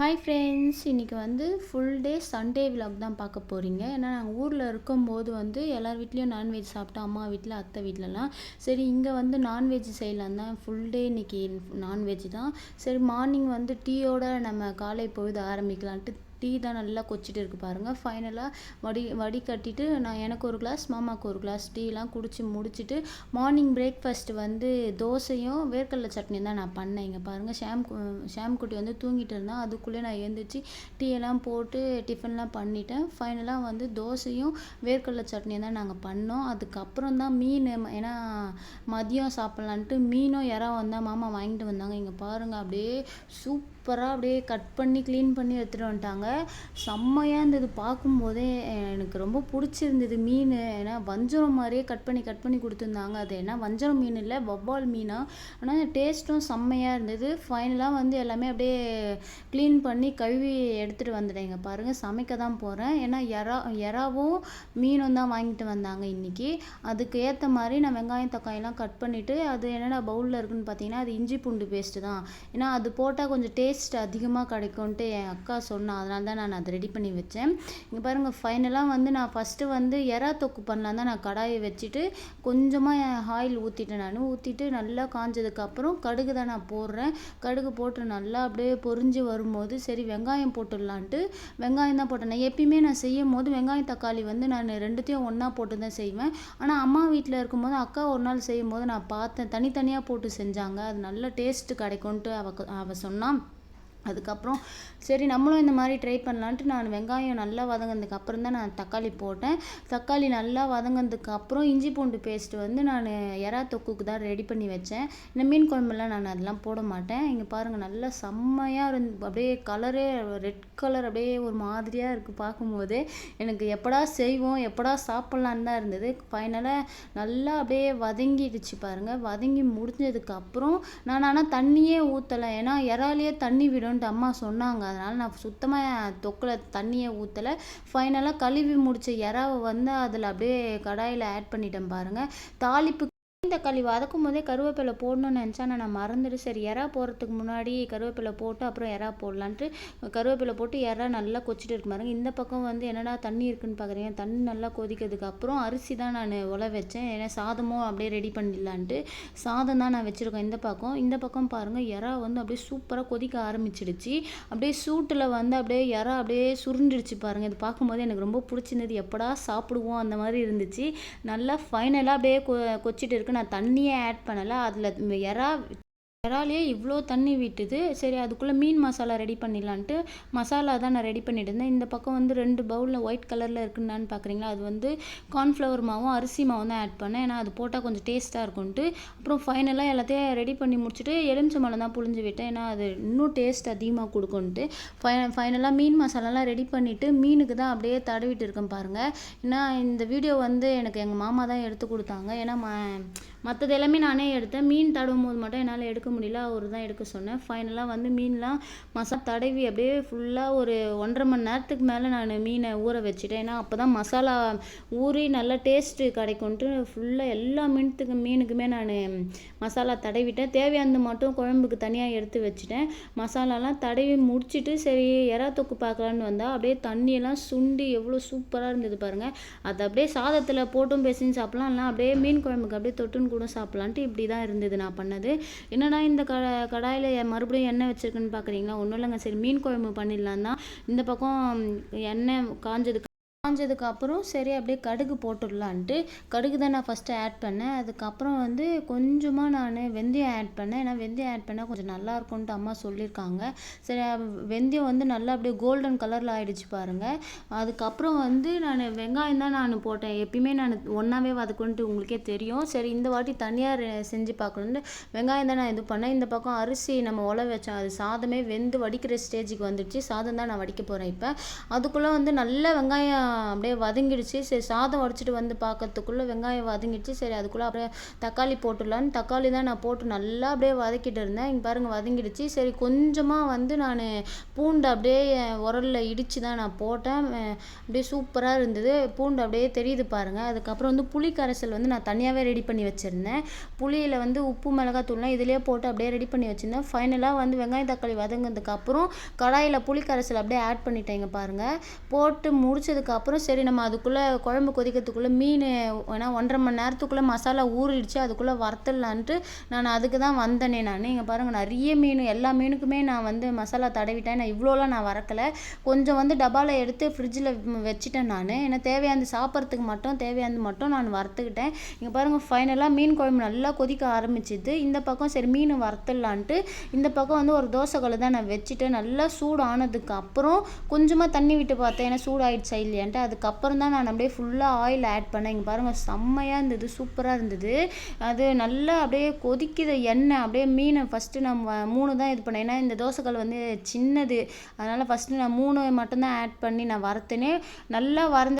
Hi friends இன்றைக்கி வந்து full day Sunday vlog தான் பார்க்க போகிறீங்க ஏன்னா நாங்கள் ஊரில் இருக்கும்போது வந்து எல்லார் வீட்லேயும் நான்வெஜ் சாப்பிட்டோம் அம்மா வீட்டில் அத்தை வீட்டிலலாம் சரி இங்கே வந்து நான்வெஜ் செய்யலாம் தான். ஃபுல் டே இன்றைக்கி நான்வெஜ் தான். சரி மார்னிங் வந்து டீயோட நம்ம காலை பொழுது ஆரம்பிக்கலான்ட்டு டீ தான் நல்லா கொச்சிட்டு இருக்குது பாருங்கள் ஃபைனலாக வடி வடிகட்டிட்டு நான் எனக்கு ஒரு கிளாஸ் மாமாவுக்கு ஒரு கிளாஸ் டீலாம் குடிச்சு முடிச்சுட்டு மார்னிங் பிரேக்ஃபாஸ்ட் வந்து தோசையும் வேர்க்கடலை சட்னி தான் நான் பண்ணேன். இங்கே பாருங்கள் ஷாம் ஷாம் குட்டி வந்து தூங்கிட்டு இருந்தேன் அதுக்குள்ளே நான் எழுந்திரிச்சு டீயெல்லாம் போட்டு டிஃபன்லாம் பண்ணிட்டேன். ஃபைனலாக வந்து தோசையும் வேர்க்கடலை சட்னியும் தான் நாங்கள் பண்ணோம். அதுக்கப்புறம் தான் மீன் ஏன்னா மதியம் சாப்பிட்லான்ட்டு மீனும் யாராவது வந்தால் மாமா வாங்கிட்டு வந்தாங்க. இங்கே பாருங்கள் அப்படியே சூப் சூப்பராக அப்படியே கட் பண்ணி க்ளீன் பண்ணி எடுத்துகிட்டு வந்துட்டாங்க. செம்மையாக இருந்தது. பார்க்கும்போதே எனக்கு ரொம்ப பிடிச்சிருந்தது மீன். ஏன்னா வஞ்சரம் மாதிரியே கட் பண்ணி கட் பண்ணி கொடுத்துருந்தாங்க. அது ஏன்னா வஞ்சரம் மீன் இல்லை வவ்வால் மீனாக ஆனால் டேஸ்ட்டும் செம்மையாக இருந்தது. ஃபைனலாக வந்து எல்லாமே அப்படியே க்ளீன் பண்ணி கழுவி எடுத்துகிட்டு வந்துட்டேங்க. பாருங்கள் சமைக்க தான் போகிறேன் ஏன்னா எறா எறாவும் மீனும் தான் வாங்கிட்டு வந்தாங்க இன்றைக்கி அதுக்கு ஏற்ற மாதிரி நான் வெங்காயம் தக்காயெல்லாம் கட் பண்ணிவிட்டு அது என்னென்ன பவுலில் இருக்குன்னு பார்த்தீங்கன்னா அது இஞ்சி பூண்டு பேஸ்ட்டு தான். ஏன்னா அது போட்டால் கொஞ்சம் டேஸ்ட் அதிகமாக கிடைக்கும்ன்ட்டு என் அக்கா சொன்னால் அதனால தான் நான் அதை ரெடி பண்ணி வச்சேன். இங்கே பாருங்கள் ஃபைனலாக வந்து நான் ஃபஸ்ட்டு வந்து எறா தொக்கு பண்ணலாம் தான் நான் கடாயை வச்சுட்டு கொஞ்சமாக ஆயில் ஊற்றிட்டேன் நான். ஊற்றிட்டு நல்லா காஞ்சதுக்கப்புறம் கடுகு தான் நான் போடுறேன். கடுகு போட்டு நல்லா அப்படியே பொரிஞ்சு வரும்போது சரி வெங்காயம் போட்டுடலான்ட்டு வெங்காயம் தான் போட்டேன். நான் எப்பயுமே நான் செய்யும் போது வெங்காயம் தக்காளி வந்து நான் ரெண்டுத்தையும் ஒன்றா போட்டு தான் செய்வேன். ஆனால் அம்மா வீட்டில் இருக்கும்போது அக்கா ஒரு நாள் செய்யும்போது நான் பார்த்தேன். தனித்தனியாக போட்டு செஞ்சாங்க. அது நல்ல டேஸ்ட்டு கிடைக்கும்ன்ட்டு அவ அவள் சொன்னான். அதுக்கப்புறம் சரி நம்மளும் இந்த மாதிரி ட்ரை பண்ணலான்ட்டு நான் வெங்காயம் நல்லா வதங்கினதுக்கு அப்புறம் தான் நான் தக்காளி போட்டேன். தக்காளி நல்லா வதங்கினதுக்கு அப்புறம் இஞ்சி பூண்டு பேஸ்ட் வந்து நான் எறா தொக்குக்கு தான் ரெடி பண்ணி வச்சேன். இந்த மீன் குழம்புலாம் நான் அதெல்லாம் போட மாட்டேன். இங்கே பாருங்கள் நல்லா செம்மையாக இருந்து அப்படியே கலரே ரெட் கலர் அப்படியே ஒரு மாதிரியாக இருக்குது பார்க்கும்போது. எனக்கு எப்படா செய்வோம் எப்படா சாப்பிட்லான்னு தான் இருந்தது. ஃபைனலாக நல்லா அப்படியே வதங்கிடுச்சு பாருங்கள் வதங்கி முடிஞ்சதுக்கு அப்புறம் நான் ஆனால் தண்ணியே ஊற்றலை ஏன்னா இறாலேயே தண்ணி விடும் விடும்ன்ட்டு அம்மா சொன்னாங்க. அதனால் நான் சுத்தமாக தொக்கில் தண்ணியை ஊற்றலை ஃபைனலாக கழுவி முடித்த இறாவை வந்து அதில் அப்படியே கடாயில் ஆட் பண்ணிட்டேன் பாருங்கள் தாளிப்பு தக்காளி வதக்கும் போதே கருவேப்பிலை போடணும்னு நினச்சா நான் மறந்துட்டு சரி எறா போடுறதுக்கு முன்னாடி கருவேப்பிலை போட்டு அப்புறம் எறா போடலான்ட்டு கருவேப்பிலை போட்டு எறா நல்லா கொச்சிட்டு இருக்கு பாருங்க. இந்த பக்கம் வந்து என்னடா தண்ணி இருக்குன்னு பார்க்குறீங்க தண்ணி நல்லா கொதிக்கிறதுக்கு அப்புறம் அரிசி தான் நான் உல வச்சேன். ஏன்னா சாதமும் அப்படியே ரெடி பண்ணிடலான்ட்டு சாதம் தான் நான் வச்சுருக்கேன் இந்த பக்கம். இந்த பக்கம் பாருங்கள் எறா வந்து அப்படியே சூப்பராக கொதிக்க ஆரம்பிச்சிடுச்சு. அப்படியே சூட்டில் வந்து அப்படியே எறா அப்படியே சுருண்டுடுச்சு பாருங்கள் இது பார்க்கும்போது எனக்கு ரொம்ப பிடிச்சிருந்தது. எப்படா சாப்பிடுவோம் அந்த மாதிரி இருந்துச்சு. நல்லா ஃபைனலாக அப்படியே கொ கொச்சிட்டு இருக்கு. நான் தண்ணியே ஆட் பண்ணலை. அதில் எறா இறாலையே இவ்வளோ தண்ணி விட்டுது. சரி அதுக்குள்ளே மீன் மசாலா ரெடி பண்ணிடலான்ட்டு மசாலா தான் நான் ரெடி பண்ணிட்டு இருந்தேன் இந்த பக்கம் வந்து ரெண்டு பவுலில் ஒயிட் கலரில் இருக்குன்னு பார்க்குறீங்களா அது வந்து கார்ன்ஃப்ளவர் மாவும் அரிசி மாவும் தான் ஆட் பண்ணேன். ஏன்னா அது போட்டால் கொஞ்சம் டேஸ்ட்டாக இருக்கும்ன்ட்டு. அப்புறம் ஃபைனலாக எல்லாத்தையும் ரெடி பண்ணி முடிச்சுட்டு எலுமிச்சம்பழம் தான் புழிஞ்சு விட்டேன். ஏன்னா அது இன்னும் டேஸ்ட் அதிகமாக கொடுக்குன்ட்டு ஃபை ஃபைனலாக மீன் மசாலாலாம் ரெடி பண்ணிவிட்டு மீனுக்கு தான் அப்படியே தடவிட்டு இருக்கேன் பாருங்கள் ஏன்னா இந்த வீடியோ வந்து எனக்கு எங்கள் மாமா தான் எடுத்து கொடுத்தாங்க. ஏன்னா ம மற்றது எல்லாமே நானே எடுத்தேன். மீன் தடவும் போது மட்டும் என்னால் எடுக்க முடியல. அவர் தான் எடுக்க சொன்னேன் ஃபைனலாக வந்து மீன்லாம் மசாலா தடவி அப்படியே ஃபுல்லாக ஒரு ஒன்றரை மணி நேரத்துக்கு மேலே நான் மீனை ஊற வச்சுட்டேன். ஏன்னா அப்போ தான் மசாலா ஊறி நல்லா டேஸ்ட்டு கிடைக்கும்ன்ட்டு ஃபுல்லாக எல்லா மீனுக்கு மீனுக்குமே நான் மசாலா தடவிட்டேன். தேவையானது மட்டும் குழம்புக்கு தனியாக எடுத்து வச்சுட்டேன். மசாலாலாம் தடவி முடிச்சுட்டு சரி எறா தொக்கு பார்க்கலான்னு வந்தால் அப்படியே தண்ணியெல்லாம் சுண்டி எவ்வளோ சூப்பராக இருந்தது பாருங்கள் அதை அப்படியே சாதத்தில் போட்டும் பேசின்னு சாப்பிட்லாம். இல்லை அப்படியே மீன் குழம்புக்கு அப்படியே தொட்டுன்னு கூட சாப்பிட்லான்ட்டு இப்படி தான் இருந்தது நான் பண்ணது. என்னடா இந்த க கடாயில் மறுபடியும் எண்ணெய் வச்சுருக்குன்னு பார்க்குறீங்களா ஒன்றும் இல்லைங்க. சரி மீன் குழம்பு பண்ணிடலாம் தான் இந்த பக்கம் எண்ணெய் காஞ்சதுக்கு காஞ்சதுக்கப்புறம் சரி அப்படியே கடுகு போட்டுடலான்ட்டு. கடுகு தான் நான் ஃபஸ்ட்டு ஆட் பண்ணேன். அதுக்கப்புறம் வந்து கொஞ்சமாக நான் வெந்தயம் ஆட் பண்ணேன். ஏன்னா வெந்தயம் ஆட் பண்ணால் கொஞ்சம் நல்லா இருக்கும்ன்ட்டு அம்மா சொல்லியிருக்காங்க. சரி வெந்தயம் வந்து நல்லா அப்படியே கோல்டன் கலரில் ஆகிடுச்சு பாருங்கள் அதுக்கப்புறம் வந்து நான் வெங்காயம் தான் நான் போட்டேன். எப்பயுமே நான் ஒன்றாவே வதக்குன்ட்டு உங்களுக்கே தெரியும். சரி இந்த வாட்டி தனியாக செஞ்சு பார்க்கணுன்னு வெங்காயம் தான் நான் இது பண்ணேன். இந்த பக்கம் அரிசி நம்ம உல வச்சோம். அது சாதமே வெந்து வடிக்கிற ஸ்டேஜுக்கு வந்துடுச்சு. சாதம் தான் நான் வடிக்க போகிறேன் இப்போ. அதுக்குள்ளே வந்து நல்ல வெங்காயம் அப்படியே வதங்கிடுச்சு. சரி சாதம் வடிச்சிட்டு வந்து பார்க்கறதுக்குள்ளே வெங்காயம் வதங்கிடுச்சு. சரி அதுக்குள்ளே அப்படியே தக்காளி போட்டுடலான்னு தக்காளி தான் நான் போட்டு நல்லா அப்படியே வதக்கிட்டு இருந்தேன். இங்கே பாருங்கள் வதங்கிடுச்சு. சரி கொஞ்சமாக வந்து நான் பூண்டு அப்படியே உரலில் இடித்து தான் நான் போட்டேன். அப்படியே சூப்பராக இருந்தது. பூண்டு அப்படியே தெரியுது பாருங்கள் அதுக்கப்புறம் வந்து புளி கரைசல் வந்து நான் தனியாகவே ரெடி பண்ணி வச்சுருந்தேன். புளியில் வந்து உப்பு மிளகாத்தூள்லாம் இதிலே போட்டு அப்படியே ரெடி பண்ணி வச்சுருந்தேன். ஃபைனலாக வந்து வெங்காயம் தக்காளி வதங்கினதுக்கப்புறம் கடாயில் புளி கரைசல் அப்படியே ஆட் பண்ணிட்டேங்க பாருங்கள் போட்டு முடிச்சதுக்கப்புறம் அப்புறம் சரி நம்ம அதுக்குள்ளே குழம்பு கொதிக்கிறதுக்குள்ளே மீன் ஏன்னா ஒன்றரை மணி நேரத்துக்குள்ளே மசாலா ஊறிடுச்சு அதுக்குள்ளே வறுத்துடலான்ட்டு நான் அதுக்கு தான் வந்தேனே நான். இங்கே பாருங்கள் நிறைய மீன் எல்லா மீனுக்குமே நான் வந்து மசாலா தடவிட்டேன். நான் இவ்வளோலாம் நான் வறக்கலை. கொஞ்சம் வந்து டப்பாவில் எடுத்து ஃப்ரிட்ஜில் வச்சுட்டேன் நான். ஏன்னா தேவையானது சாப்பிட்றதுக்கு மட்டும் தேவையானது மட்டும் நான் வறுத்துக்கிட்டேன். இங்கே பாருங்கள் ஃபைனலாக மீன் குழம்பு நல்லா கொதிக்க ஆரம்பிச்சிது. இந்த பக்கம் சரி மீன் வறுத்துடலான்ட்டு இந்த பக்கம் வந்து ஒரு தோசைக்கல் தான் நான் வச்சுட்டேன். நல்லா சூடு ஆனதுக்கு அப்புறம் கொஞ்சமாக தண்ணி விட்டு பார்த்தேன். ஏன்னா சூடு இல்லையான்ட்டு. இல்லையான்ட்டு அதுக்கப்புறம் தான் நான் அப்படியே ஃபுல்லாக ஆயில் ஆட் பண்ணேன். இங்கே பாருங்கள் செம்மையாக இருந்தது சூப்பராக இருந்தது. அது நல்லா அப்படியே கொதிக்குது எண்ணெய். அப்படியே மீனை ஃபஸ்ட்டு நம்ம மூணு தான் இது பண்ணேன். ஏன்னா இந்த தோசைக்கல் வந்து சின்னது. அதனால் ஃபஸ்ட்டு நான் மூணு மட்டும்தான் ஆட் பண்ணி நான் வறுத்தேனே. நல்லா வறுந்த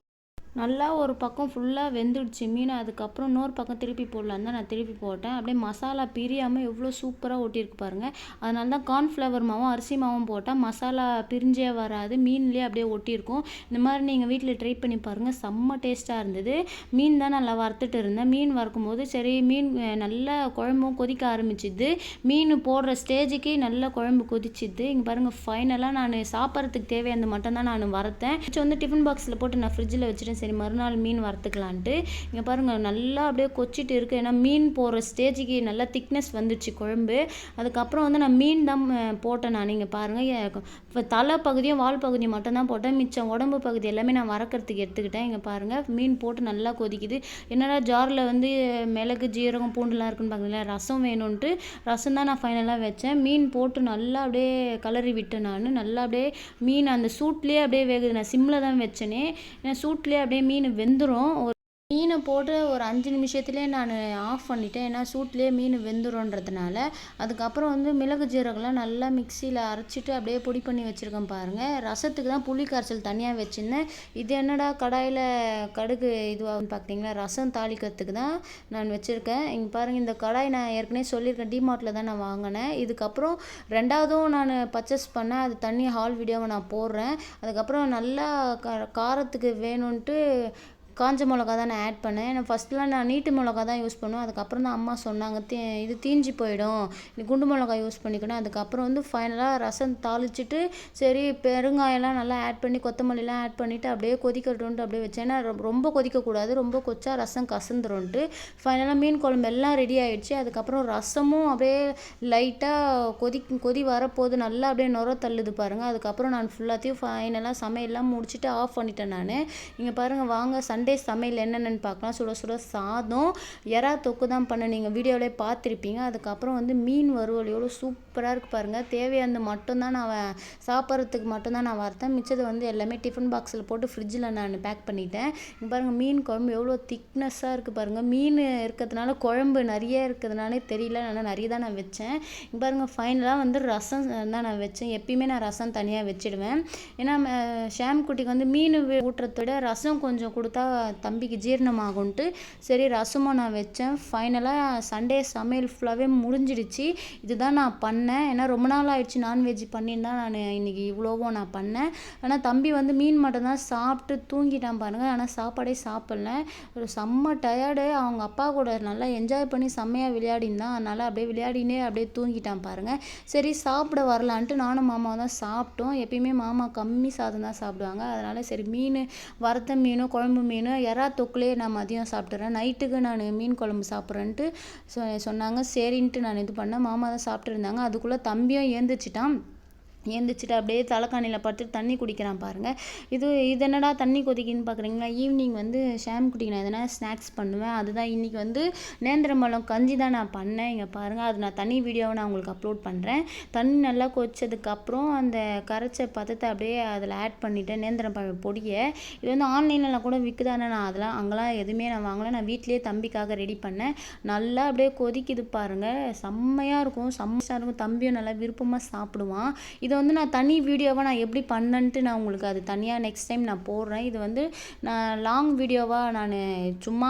நல்லா ஒரு பக்கம் ஃபுல்லாக வெந்துடுச்சு. மீன் அதுக்கப்புறம் இன்னொரு பக்கம் திருப்பி போடலான்னு தான் நான் திருப்பி போட்டேன். அப்படியே மசாலா பிரியாமல் எவ்வளோ சூப்பராக ஒட்டியிருக்கு பாருங்கள் அதனால தான் கார்ன்ஃப்ளவர் மாவும் அரிசி மாவும் போட்டால் மசாலா பிரிஞ்சே வராது. மீன்லேயே அப்படியே ஒட்டியிருக்கும். இந்த மாதிரி நீங்கள் வீட்டில் ட்ரை பண்ணி பாருங்கள் செம்ம டேஸ்ட்டாக இருந்தது. மீன் தான் நல்லா வறுத்துட்டு இருந்தேன். மீன் வறுக்கும் போது சரி மீன் நல்லா குழம்பும் கொதிக்க ஆரம்பிச்சிது. மீன் போடுற ஸ்டேஜுக்கே நல்லா குழம்பு கொதிச்சுது. இங்கே பாருங்கள் ஃபைனலாக நான் சாப்பிட்றதுக்கு தேவையானது மட்டும் தான் நான் வறுத்தேன். வந்து டிஃபன் பாக்ஸில் போட்டு நான் ஃப்ரிட்ஜில் வச்சுட்டேன். சரி மறுநாள் மீன் வறுத்துக்கலான்ட்டு. இங்கே பாருங்கள் நல்லா அப்படியே கொச்சிட்டு இருக்குது ஏன்னா மீன் போகிற ஸ்டேஜுக்கு நல்லா திக்னஸ் வந்துச்சு குழம்பு. அதுக்கப்புறம் வந்து நான் மீன் தான் போட்டேன் நான். இங்கே பாருங்கள் இப்போ தலை பகுதியும் வால் பகுதியும் மட்டும்தான் போட்டேன். மிச்சம் உடம்பு பகுதி எல்லாமே நான் வறக்கிறதுக்கு எடுத்துக்கிட்டேன். இங்கே பாருங்கள் மீன் போட்டு நல்லா கொதிக்குது. என்னடா ஜாரில் வந்து மிளகு ஜீரகம் பூண்டுலாம் இருக்குன்னு பார்க்குறீங்களா ரசம் வேணும்ன்ட்டு ரசம் தான் நான் ஃபைனலாக வச்சேன். மீன் போட்டு நல்லா அப்படியே கலரி விட்டேன் நான். நல்லா அப்படியே மீன் அந்த சூட்லேயே அப்படியே வேகுது. நான் சிம்மில் தான் வச்சேனே. ஏன்னா சூட்லேயே அப்படியே மீன் வெந்துடும் ஒரு மீனை போட்டு ஒரு அஞ்சு நிமிஷத்துலேயே நான் ஆஃப் பண்ணிட்டேன். ஏன்னா சூட்லேயே மீன் வெந்துடும்ன்றதுனால அதுக்கப்புறம் வந்து மிளகு ஜீரகம்லாம் நல்லா மிக்சியில் அரைச்சிட்டு அப்படியே பொடி பண்ணி வச்சுருக்கேன் பாருங்கள் ரசத்துக்கு தான் புளி கரைசல் தனியாக வச்சுருந்தேன். இது என்னடா கடாயில் கடுகு இதுவாகுன்னு பார்த்தீங்களா ரசம் தாளிக்கிறதுக்கு தான் நான் வச்சுருக்கேன். இங்கே பாருங்கள் இந்த கடாய் நான் ஏற்கனவே சொல்லியிருக்கேன். டிமார்ட்டில் தான் நான் வாங்கினேன். இதுக்கப்புறம் ரெண்டாவதும் நான் பர்ச்சேஸ் பண்ணேன். அது தண்ணி ஹால் வீடியோவை நான் போடுறேன். அதுக்கப்புறம் நல்லா காரத்துக்கு வேணும்ன்ட்டு காஞ்ச மிளகா தான் நான் ஆட் பண்ணேன். நான் ஃபஸ்ட்லாம் நான் நீட்டு மிளகா தான் யூஸ் பண்ணுவேன். அதுக்கப்புறம் தான் அம்மா சொன்னாங்க தீ இது தீஞ்சு போயிடும். நீ குண்டு மிளகா யூஸ் பண்ணிக்கணும். அதுக்கப்புறம் வந்து ஃபைனலாக ரசம் தாளிச்சிட்டு சரி பெருங்காயெல்லாம் நல்லா ஆட் பண்ணி கொத்தமல்லிலாம் ஆட் பண்ணிவிட்டு அப்படியே கொதிக்கட்டும்ட்டு அப்படியே வச்சேன். ஏன்னா ரொம்ப கொதிக்கக்கூடாது. ரொம்ப கொச்சா ரசம் கசந்துரும்ன்ட்டு. ஃபைனலாக மீன் குழம்பு எல்லாம் ரெடி ஆகிடுச்சு அதுக்கப்புறம் ரசமும் அப்படியே லைட்டாக கொதி கொதி வரப்போது நல்லா அப்படியே நுர தள்ளுது பாருங்கள் அதுக்கப்புறம் நான் ஃபுல்லாத்தையும் ஃபைனலாக சமையல்லாம் முடிச்சுட்டு ஆஃப் பண்ணிட்டேன் நான். இங்கே பாருங்கள் வாங்க சன் சண்டே சமையல் என்னென்னு பார்க்கலாம். சுட சுட சாதம் எறா தொக்கு தான் பண்ண நீங்கள் வீடியோவிலே பார்த்துருப்பீங்க. அதுக்கப்புறம் வந்து மீன் வறுவல் எவ்வளோ சூப்பராக இருக்குது பாருங்கள் தேவையானது மட்டும்தான் நான் சாப்பிட்றதுக்கு மட்டும்தான் நான் வரத்தேன் மிச்சது வந்து எல்லாமே டிஃபன் பாக்ஸில் போட்டு ஃப்ரிட்ஜில் நான் பேக் பண்ணிட்டேன். பாருங்கள் மீன் குழம்பு எவ்வளோ திக்னஸ்ஸாக இருக்குது பாருங்கள் மீன் இருக்கிறதுனால குழம்பு நிறைய இருக்கிறதுனாலே தெரியல. ஆனால் நிறைய தான் நான் வச்சேன். பாருங்கள் ஃபைனலாக வந்து ரசம் தான் நான் வச்சேன். எப்பயுமே நான் ரசம் தனியாக வச்சிடுவேன். ஏன்னா ஷாம் குட்டிக்கு வந்து மீன் ஊட்டுறத விட ரசம் கொஞ்சம் கொடுத்தா தம்பிக்கு ஜீரணமாகும்ன்ட்டு சரி ரசமும் நான் வச்சேன். ஃபைனலாக சண்டே சமையல் ஃபுல்லாகவே முடிஞ்சிடுச்சு. இதுதான் நான் பண்ணேன். ஏன்னா ரொம்ப நாள் ஆயிடுச்சு நான்வெஜ் பண்ணியிருந்தா நான் இன்றைக்கி இவ்வளோவும் நான் பண்ணேன். ஆனால் தம்பி வந்து மீன் மட்டும்தான் சாப்பிட்டு தூங்கிட்டான் பாருங்கள் ஆனால் சாப்பாடே சாப்பிட்ல. ஒரு செம்ம டயர்டு அவங்க அப்பா கூட நல்லா என்ஜாய் பண்ணி செம்மையாக விளையாடிந்தான் அதனால் அப்படியே விளையாடினே அப்படியே தூங்கிட்டான் பாருங்கள் சரி சாப்பிட வரலான்ட்டு நானும் மாமாவும் தான் சாப்பிட்டோம். எப்பயுமே மாமா கம்மி சாதம் தான் சாப்பிடுவாங்க. அதனால் சரி மீன் வறுத்த மீனும் குழம்பு மீன் எறா தொக்குலேயே நான் மதியம் சாப்பிட்றேன் நைட்டுக்கு நான் மீன் குழம்பு சாப்பிட்றேன்ட்டு சொ சொன்னாங்க. சரின்ட்டு நான் இது பண்ணேன். மாமா தான் சாப்பிட்டு இருந்தாங்க அதுக்குள்ளே தம்பியும் ஏந்திரிச்சிட்டான். ஏந்திரிச்சிட்டு அப்படியே தலைக்காணியில் படுத்துட்டு தண்ணி குடிக்கிறான் பாருங்கள் இது இது என்னடா தண்ணி கொதிக்குன்னு பார்க்குறீங்களா ஈவினிங் வந்து ஷாம் குட்டிக்கு நான் எதனா ஸ்நாக்ஸ் பண்ணுவேன். அதுதான் இன்றைக்கி வந்து நேந்திரம்பழம் கஞ்சி தான் நான் பண்ணேன். இங்கே பாருங்கள் அது நான் தனி வீடியோவை நான் உங்களுக்கு அப்லோட் பண்ணுறேன் தண்ணி நல்லா கொதிச்சதுக்கப்புறம் அந்த கரைச்ச பதத்தை அப்படியே அதில் ஆட் பண்ணிவிட்டேன் நேந்திரம்பழம் பொடியை. இது வந்து ஆன்லைனில் கூட விற்குதானே நான் அதெல்லாம் அங்கெல்லாம் எதுவுமே நான் வாங்கலை. நான் வீட்டிலேயே தம்பிக்காக ரெடி பண்ணேன். நல்லா அப்படியே கொதிக்குது பாருங்கள் செம்மையாக இருக்கும். செம்மையாக இருக்கும். தம்பியும் நல்லா விருப்பமாக சாப்பிடுவான். இது இதை வந்து நான் தனி வீடியோவாக நான் எப்படி பண்ணேன்ட்டு நான் உங்களுக்கு அது தனியாக நெக்ஸ்ட் டைம் நான் போடுறேன். இது வந்து நான் லாங் வீடியோவாக நான் சும்மா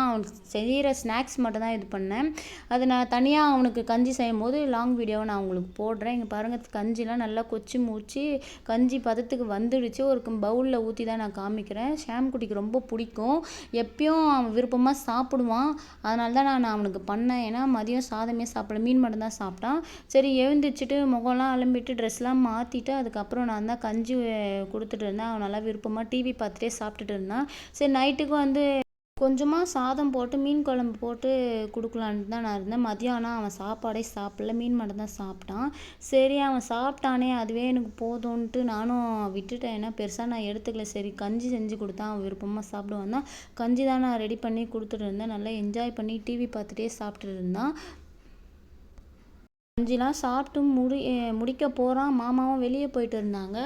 செய்கிற ஸ்நாக்ஸ் மட்டும் தான் இது பண்ணேன். அது நான் தனியாக அவனுக்கு கஞ்சி செய்யும் போது லாங் வீடியோவை நான் உங்களுக்கு போடுறேன். இங்கே பாருங்கள் கஞ்சிலாம் நல்லா கொச்சி மூச்சு கஞ்சி பதத்துக்கு வந்துடுச்சு. ஒரு பவுலில் ஊற்றி தான் நான் காமிக்கிறேன். ஷாம் குட்டிக்கு ரொம்ப பிடிக்கும். எப்பயும் அவன் விருப்பமாக சாப்பிடுவான். அதனால தான் நான் அவனுக்கு பண்ணேன். ஏன்னா மதியம் சாதமே சாப்பிட மீன் மட்டும்தான் சாப்பிட்டான். சரி எழுந்திரிச்சிட்டு முகம்லாம் அலம்பிட்டு ட்ரெஸ்லாம் மாற்றி மாற்றிட்டு அதுக்கப்புறம் நான் தான் கஞ்சி கொடுத்துட்டு இருந்தேன். அவன் நல்லா விருப்பமாக டிவி பார்த்துட்டே சாப்பிட்டுட்டு இருந்தான். சரி நைட்டுக்கு வந்து கொஞ்சமாக சாதம் போட்டு மீன் குழம்பு போட்டு கொடுக்கலான்ட்டு தான் நான் இருந்தேன். மதியானம் அவன் சாப்பாடே சாப்பிடல. மீன் மட்டும் தான் சாப்பிட்டான். சரி அவன் சாப்பிட்டானே அதுவே எனக்கு போதும்ன்ட்டு நானும் விட்டுட்டேன். ஏன்னா பெருசாக நான் எடுத்துக்கல. சரி கஞ்சி செஞ்சு கொடுத்தான். அவன் விருப்பமாக சாப்பிடுவான் தான். கஞ்சி தான் நான் ரெடி பண்ணி கொடுத்துட்டு இருந்தேன். நல்லா என்ஜாய் பண்ணி டிவி பார்த்துட்டே சாப்பிட்டுட்டு இருந்தான். கஞ்சிலாம் சாப்பிட்டு முடி முடிக்க போகிறான் மாமாவும் வெளியே போயிட்டு இருந்தாங்க.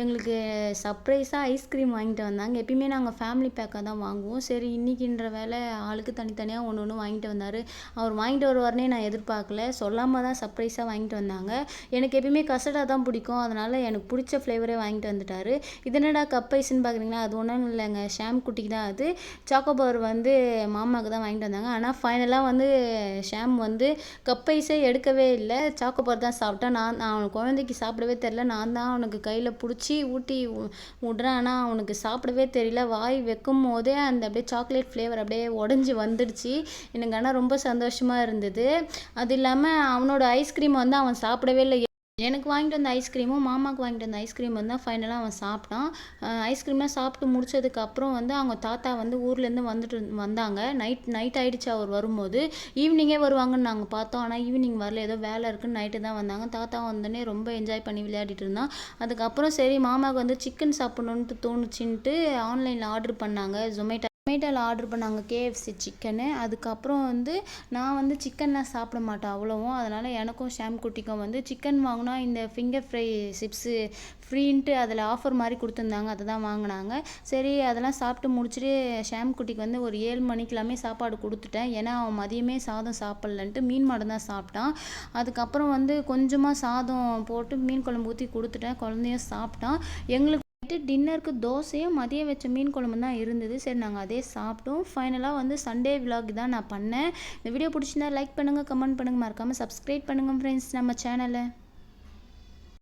எங்களுக்கு சர்ப்ரைஸாக ஐஸ்கிரீம் வாங்கிட்டு வந்தாங்க. எப்பயுமே நாங்கள் ஃபேமிலி பேக்காக தான் வாங்குவோம். சரி இன்றைக்கின்ற வேலை ஆளுக்கு தனித்தனியாக ஒன்று ஒன்று வாங்கிட்டு வந்தார். அவர் வாங்கிட்டு வருவார்னே நான் எதிர்பார்க்கல. சொல்லாமல் தான் சர்ப்ரைஸாக வாங்கிட்டு வந்தாங்க. எனக்கு எப்பயுமே கசடாக தான் பிடிக்கும். அதனால் எனக்கு பிடிச்ச ஃப்ளேவரே வாங்கிட்டு வந்துட்டார். இது என்னடா கப் ஐஸ்ன்னு பார்க்குறீங்களா அது ஒன்றும் இல்லைங்க. ஷாம் குட்டிக்கு தான் அது. சாக்கோபார் வந்து மாமாவுக்கு தான் வாங்கிட்டு வந்தாங்க. ஆனால் ஃபைனலாக வந்து ஷாம் வந்து கப் ஐஸே எடுக்கவே இல்லை. சாக்கோபார் தான் சாப்பிட்டான். நான் நான் அவன் குழந்தைக்கு சாப்பிடவே தெரில நான் தான் அவனுக்கு கையில் பிடிச்சி ஊட்டி விட்றேன். ஆனால் அவனுக்கு சாப்பிடவே தெரியல. வாய் வைக்கும் போதே அந்த அப்படியே சாக்லேட் ஃப்ளேவர் அப்படியே உடஞ்சி வந்துடுச்சு. எனக்கு ஆனால் ரொம்ப சந்தோஷமாக இருந்தது. அது இல்லாமல் அவனோட ஐஸ்கிரீம் வந்து அவன் சாப்பிடவே இல்லை. எனக்கு வாங்கிட்டு வந்த ஐஸ்கிரீமும் மாமாவுக்கு வாங்கிட்டு வந்த ஐஸ்கிரீம் வந்து ஃபைனலாக அவன் சாப்பிட்டான். ஐஸ்கிரீம்லாம் சாப்பிட்டு முடிச்சதுக்கப்புறம் வந்து அவங்க தாத்தா வந்து ஊர்லேருந்து வந்துட்டு வந்தாங்க. நைட் நைட் ஆகிடுச்சு அவர் வரும்போது. ஈவினிங்கே வருவாங்கன்னு நாங்கள் பார்த்தோம். ஆனால் ஈவினிங் வரல. ஏதோ வேலை இருக்குன்னு நைட்டு தான் வந்தாங்க. தாத்தா வந்தோடனே ரொம்ப என்ஜாய் பண்ணி விளையாடிட்டு இருந்தான். அதுக்கப்புறம் சரி மாமாவுக்கு வந்து சிக்கன் சாப்பிட்ணுன்ட்டு தோணுச்சுன்ட்டு ஆன்லைனில் ஆர்டர் பண்ணாங்க. ஜொமேட்டோ ஜொமேட்டோவில் ஆர்டர் பண்ணாங்க கேஎஃப்சி சிக்கனு அதுக்கப்புறம் வந்து நான் வந்து சிக்கன்லாம் சாப்பிட மாட்டேன் அவ்வளோவும். அதனால் எனக்கும் ஷாம் குட்டிக்கும் வந்து சிக்கன் வாங்கினா இந்த ஃபிங்கர் ஃப்ரை சிப்ஸு ஃப்ரீன்ட்டு அதில் ஆஃபர் மாதிரி கொடுத்துருந்தாங்க. அதை தான் வாங்கினாங்க. சரி அதெல்லாம் சாப்பிட்டு முடிச்சுட்டு ஷாம் குட்டிக்கு வந்து ஒரு ஏழு மணிக்கெல்லாமே சாப்பாடு கொடுத்துட்டேன். ஏன்னா அவன் மதியமே சாதம் சாப்பிட்லன்ட்டு மீன் மட்டும் தான் சாப்பிட்டான். அதுக்கப்புறம் வந்து கொஞ்சமாக சாதம் போட்டு மீன் குழம்பு ஊற்றி கொடுத்துட்டேன். குழந்தையும் சாப்பிட்டான். எங்களுக்கு நைட்டு டின்னருக்கு தோசையும் மதியம் வச்ச மீன் குழம்பு தான் இருந்தது. சரி நாங்கள் அதே சாப்பிட்டோம். ஃபைனலாக வந்து சண்டே விலாக் தான் நான் பண்ணேன். இந்த வீடியோ பிடிச்சிருந்தா லைக் பண்ணுங்கள் கமெண்ட் பண்ணுங்கள் மறக்காமல் சப்ஸ்கிரைப் பண்ணுங்கள் ஃப்ரெண்ட்ஸ் நம்ம சேனலை